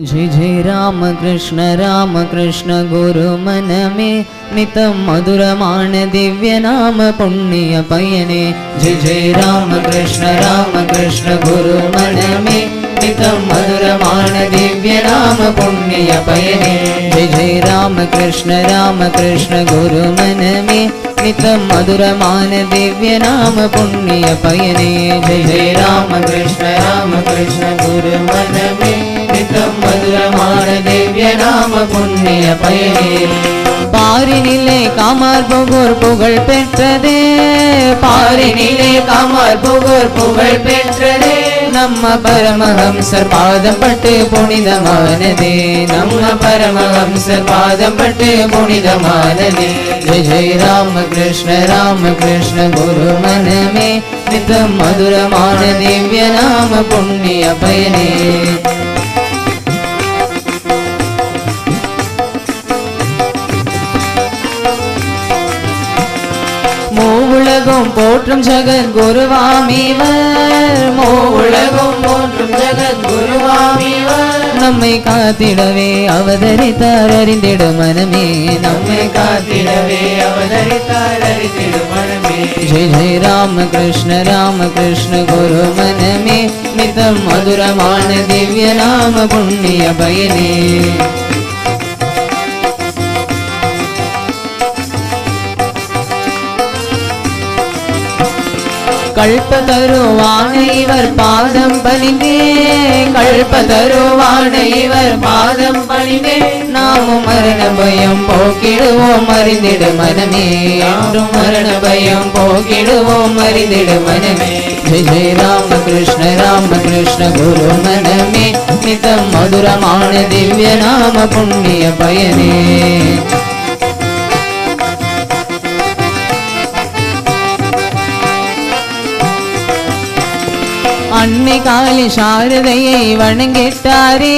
जय जय राम कृष्ण राम कृष्ण गुरु मन में नितम मधुरमान दिव्य नाम पुण्य पयने जय जय राम कृष्ण राम कृष्ण गुरु मन में नितम मधुरमान दिव्य नाम पुण्य पयने जय जय राम कृष्ण राम कृष्ण गुरु मन में नितम मधुरमान दिव्य नाम पुण्य पयने जय जय राम कृष्ण राम कृष्ण गुरु मन में மதுரமான திவ்ய நாம புண்ணிய பயனே. பாரினிலே காமார் புகழ் புகழ் பெற்றதே. பாரினிலே காமார் புகழ் புகழ் பெற்றதே. நம்ம பரமஹம்சர் பாதம் பட்டு புனிதமானதே. நம்ம பரமஹம்சர் பாதம் பட்டு புனிதமானதே. ஜெய ஜெய ராம கிருஷ்ண ராம கிருஷ்ண குரு மனமே. நித்தம் மதுரமான திவ்ய நாம புண்ணிய பயனே. மூவுலகும் போற்றும் ஜெகத் குருவாமிவர் மூவுலகும் போற்றும் ஜெகத் குருவாமிவர் நம்மை காத்திடவே அவதரித்தார் அறிந்திடு மனமே. நம்மை காத்திடவே அவதரித்தார் அறிந்திடு மனமே. ஜெய் ஜெய் ராம கிருஷ்ண ராம கிருஷ்ண குரு மனமே. நித்தம் மதுரமான திவ்ய நாம புண்ணிய பயனே. கல்பதருவான இவர் பாதம் பணிந்தே. கல்பதருவான இவர் பாதம் பணிந்தே. நாமும் மரண பயம் போக்கிடுவோம் அறிந்திடு மனமே. யாரும் மரண பயம் போக்கிடுவோம் அறிந்திடு மனமே. ஜெய் ஜெய் ராம கிருஷ்ண ராம கிருஷ்ண குரு மனமே. நிதம் மதுரமான திவ்ய நாம புண்ணிய பயனே. அன்னை காளி சாரதையை வணங்கிட்டாரே.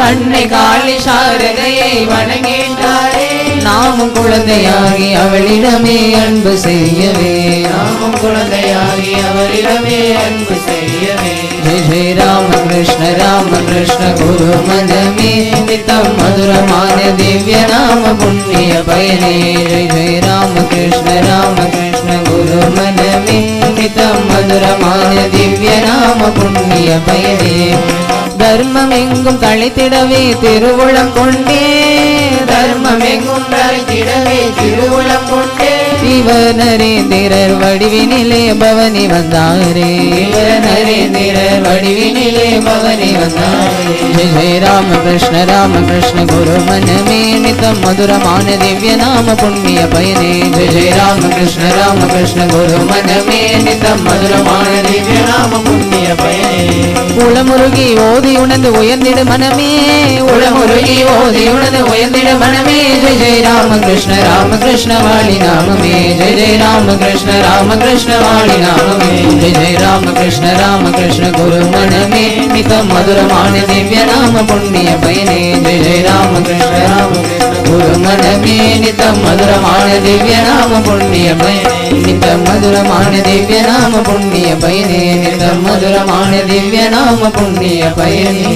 அன்னை காளி சாரதையை வணங்கிட்டாரே. நாமும் குழந்தையாகி அவளிடமே அன்பு செய்யவே. நாமும் குழந்தையாகி அவளிடமே அன்பு செய்யவே. ஜெய ஜெய ராம கிருஷ்ண ராம கிருஷ்ண குரு மனமே. நித்தம் மதுரமான திவ்ய நாம புண்ணிய பயனே. ஜெய ஜெய நாம புண்ணிய பயனே தர்மம் எங்கும் தழைத்திடவே திருவுளம் கொண்டே. தர்மம் எங்கும் தழைத்திடவே திருவுளம் கொண்டே. இவர் நரேந்திரர் வடிவினிலே பவனி வந்தாரே. இவர் நரேந்திரர் வடிவினிலே பவனி வந்தாரே. ஜெய ராம கிருஷ்ண ராம கிருஷ்ண குரு மனமே நிதம் மதுரமான திவ்ய நாம புண்ணிய பயனே. ஜெய ஜெய ராம கிருஷ்ண ராம கிருஷ்ண குரு மனமே நிதம் மதுரமான திவ்ய நாம புண்ணிய பயனே உளமுருகி ஓதி உணர்ந்து உயர்ந்திடு மனமே. உளமுருகி ஓதி உணர்ந்து உயர்ந்திடு மனமே. ஜெய ஜெய ராமகிருஷ்ண ராமகிருஷ்ண ராம வாழி நாமமே. ஜெய ஜெய ராமகிருஷ்ண ராமகிருஷ்ண ராம வாழி நாமமே. ஜெய ஜெய ராமகிருஷ்ண ராமகிருஷ்ண குரு மனமே. மிக மதுரமான திவ்ய நாம புண்ணிய பயனே. ஜெய ஜெய ராமகிருஷ்ண ராமகிருஷ்ண குருமதமே நித்த மதுரமான திவ்ய நாம புண்ணிய பயனே நித்த மதுரமான திவ்ய நாம புண்ணிய பயனே நித்த மதுரமான திவ்ய நாம புண்ணிய பயனே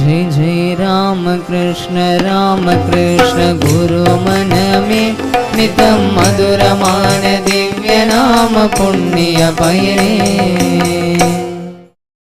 ஜெய் ஜெய் ராம கிருஷ்ண ராம கிருஷ்ண குரு மனமே நித்தம் மதுரமான திவ்ய நாம புண்ணிய பயனே